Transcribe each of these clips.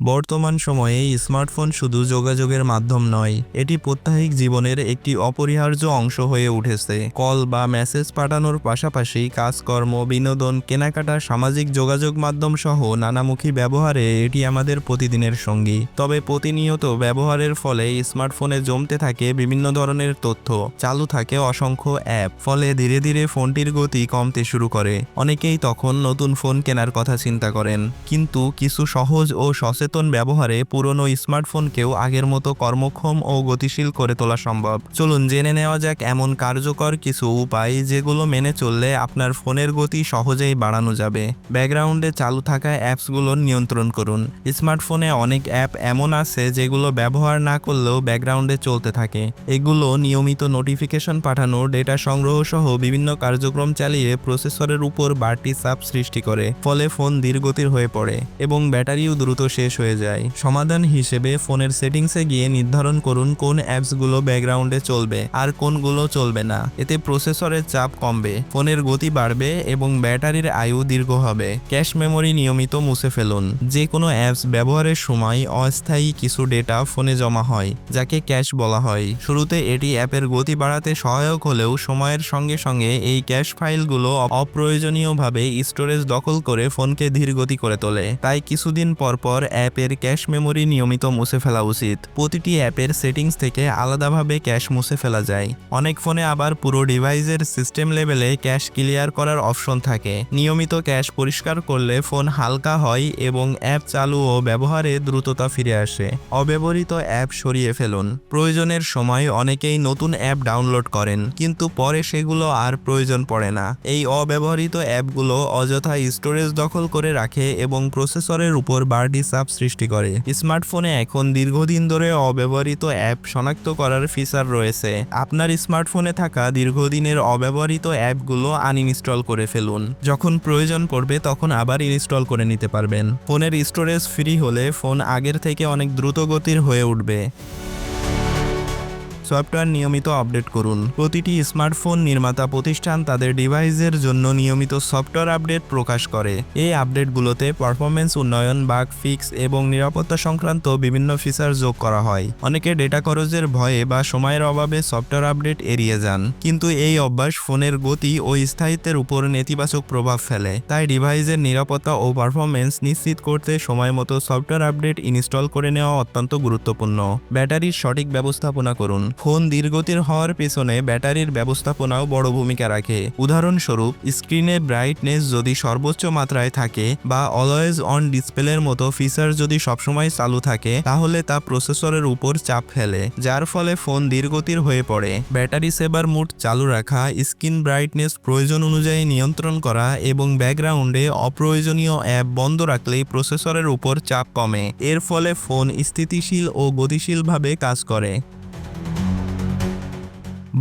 বর্তমান সময়ে স্মার্টফোন শুধু যোগাযোগের মাধ্যম নয়, এটি প্রত্যাহিক জীবনের একটি অপরিহার্য অংশ হয়ে উঠেছে। কল বা মেসেজ পাঠানোর পাশাপাশি কাজকর্ম, বিনোদন, কেনাকাটা, সামাজিক যোগাযোগ মাধ্যম সহ নানামুখী ব্যবহারে এটি আমাদের প্রতিদিনের সঙ্গী। তবে প্রতিনিয়ত ব্যবহারের ফলে স্মার্টফোনে জমতে থাকে বিভিন্ন ধরনের তথ্য, চালু থাকে অসংখ্য অ্যাপ, ফলে ধীরে ধীরে ফোনটির গতি কমতে শুরু করে। অনেকেই তখন নতুন ফোন কেনার কথা চিন্তা করেন, কিন্তু কিছু সহজ ও সচেতন ব্যবহারে পুরনো স্মার্টফোনকেও আগের মতো কর্মক্ষম ও গতিশীল করে তোলা সম্ভব। চলুন জেনে নেওয়া যাক এমন কার্যকর কিছু উপায় যেগুলো মেনে চললে আপনার ফোনের গতি সহজেই বাড়ানো যাবে। ব্যাকগ্রাউন্ডে চালু থাকা অ্যাপসগুলোর নিয়ন্ত্রণ করুন। স্মার্টফোনে অনেক অ্যাপ এমন আছে যেগুলো ব্যবহার না করলেও ব্যাকগ্রাউন্ডে চলতে থাকে। এগুলো নিয়মিত নোটিফিকেশন পাঠানো, ডেটা সংগ্রহ সহ বিভিন্ন কার্যক্রম চালিয়ে প্রসেসরের উপর বাড়তি চাপ সৃষ্টি করে, ফলে ফোন ধীরগতির হয়ে পড়ে এবং ব্যাটারিও দ্রুত শেষ হয়ে যায়। সমাধান হিসেবে ফোনের সেটিংসে গিয়ে নির্ধারণ করুন কোন অ্যাপসগুলো ব্যাকগ্রাউন্ডে চলবে আর কোনগুলো চলবে না। এতে প্রসেসরের চাপ কমবে, ফোনের গতি বাড়বে এবং ব্যাটারির আয়ু দীর্ঘ হবে। ক্যাশ মেমোরি নিয়মিত মুছে ফেলুন। যে কোনো অ্যাপস ব্যবহারের সময় অস্থায়ী কিছু ডেটা ফোনে জমা হয়, যাকে ক্যাশ বলা হয়। শুরুতে এটি অ্যাপের গতি বাড়াতে সহায়ক হলেও সময়ের সঙ্গে সঙ্গে এই ক্যাশ ফাইলগুলো অপ্রয়োজনীয়ভাবে স্টোরেজ দখল করে ফোনকে ধীরগতি করে তোলে। তাই কিছুদিন পর পর অ্যাপের ক্যাশ মেমোরি নিয়মিত মুছে ফেলা উচিত। প্রতিটি অ্যাপের সেটিংস থেকে আলাদাভাবে ক্যাশ মুছে ফেলা যায়। অনেক ফোনে আবার পুরো ডিভাইসের সিস্টেম লেভেলে ক্যাশ ক্লিয়ার করার অপশন থাকে। নিয়মিত ক্যাশ পরিষ্কার করলে ফোন হালকা হয় এবং অ্যাপ চালু ও ব্যবহারে দ্রুততা ফিরে আসে। অব্যবহৃত অ্যাপ সরিয়ে ফেলুন। প্রয়োজনের সময় অনেকেই নতুন অ্যাপ ডাউনলোড করেন, কিন্তু পরে সেগুলো আর প্রয়োজন পড়ে না। এই অব্যবহৃত অ্যাপগুলো অযথা স্টোরেজ দখল করে রাখে এবং প্রসেসরের উপর বাড়তি চাপ সৃষ্টি করে। স্মার্টফোনে এখন দীর্ঘদিন ধরে অব্যবহৃত অ্যাপ শনাক্ত করার ফিচার রয়েছে। আপনার স্মার্টফোনে থাকা দীর্ঘদিনের অব্যবহৃত অ্যাপগুলো আনইনস্টল করে ফেলুন। যখন প্রয়োজন পড়বে তখন আবার ইনস্টল করে নিতে পারবেন। ফোনের স্টোরেজ ফ্রি হলে ফোন আগের থেকে অনেক দ্রুত গতির হয়ে উঠবে। সফটওয়্যার নিয়মিত আপডেট করুন। প্রতিটি স্মার্টফোন নির্মাতা প্রতিষ্ঠান তাদের ডিভাইসের জন্য নিয়মিত সফটওয়্যার আপডেট প্রকাশ করে। এই আপডেটগুলোতে পারফরমেন্স উন্নয়ন, বাগ ফিক্স এবং নিরাপত্তা সংক্রান্ত বিভিন্ন ফিচার যোগ করা হয়। অনেকে ডেটা খরচের ভয়ে বা সময়ের অভাবে সফটওয়্যার আপডেট এড়িয়ে যান। কিন্তু এই অভ্যাস ফোনের গতি ও স্থায়িত্বের উপর নেতিবাচক প্রভাব ফেলে। তাই ডিভাইসের নিরাপত্তা ও পারফরমেন্স নিশ্চিত করতে সময় মতো সফটওয়্যার আপডেট ইনস্টল করে নেওয়া অত্যন্ত গুরুত্বপূর্ণ। ব্যাটারির সঠিক ব্যবস্থাপনা করুন। ফোন ধীরগতির হওয়ার পেছনে ব্যাটারির ব্যবস্থাপনাও বড় ভূমিকা রাখে। উদাহরণস্বরূপ, স্ক্রিনে ব্রাইটনেস যদি সর্বোচ্চ মাত্রায় থাকে বা অলওয়েজ অন ডিসপ্লের মতো ফিচার যদি সবসময় চালু থাকে, তাহলে তা প্রসেসরের উপর চাপ ফেলে, যার ফলে ফোন ধীরগতির হয়ে পড়ে। ব্যাটারি সেভার মুড চালু রাখা, স্ক্রিন ব্রাইটনেস প্রয়োজন অনুযায়ী নিয়ন্ত্রণ করা এবং ব্যাকগ্রাউন্ডে অপ্রয়োজনীয় অ্যাপ বন্ধ রাখলেই প্রসেসরের উপর চাপ কমে। এর ফলে ফোন স্থিতিশীল ও গতিশীলভাবে কাজ করে।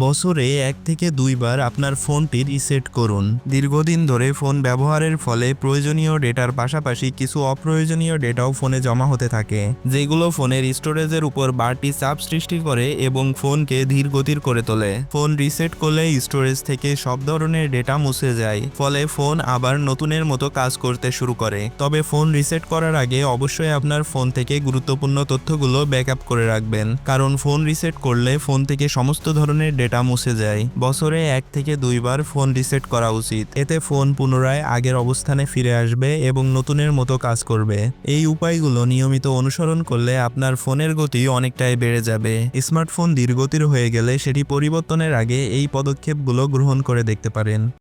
বছরে এক থেকে দুইবার আপনার ফোনটি রিসেট করুন। দীর্ঘদিন ধরে ফোন ব্যবহারের ফলে প্রয়োজনীয় ডেটার পাশাপাশি কিছু অপ্রয়োজনীয় ডেটাও ফোনে জমা হতে থাকে, যেগুলো ফোনের স্টোরেজের উপর বাড়তি চাপ সৃষ্টি করে এবং ফোনকে ধীর গতির করে তোলে। ফোন রিসেট করলে স্টোরেজ থেকে সব ধরনের ডেটা মুছে যায়, ফলে ফোন আবার নতুনের মতো কাজ করতে শুরু করে। তবে ফোন রিসেট করার আগে অবশ্যই আপনার ফোন থেকে গুরুত্বপূর্ণ তথ্যগুলো ব্যাকআপ করে রাখবেন, কারণ ফোন রিসেট করলে ফোন থেকে সমস্ত ধরনের ডেটা মুছে যায়। বছরে এক থেকে দুইবার ফোন রিসেট করা উচিত। এতে ফোন পুনরায় আগের অবস্থানে ফিরে আসবে এবং নতুনের মতো কাজ করবে। এই উপায়গুলো নিয়মিত অনুসরণ করলে আপনার ফোনের গতি অনেকটাই বেড়ে যাবে। স্মার্টফোন ধীরগতির হয়ে গেলে সেটি পরিবর্তনের আগে এই পদক্ষেপগুলো গ্রহণ করে দেখতে পারেন।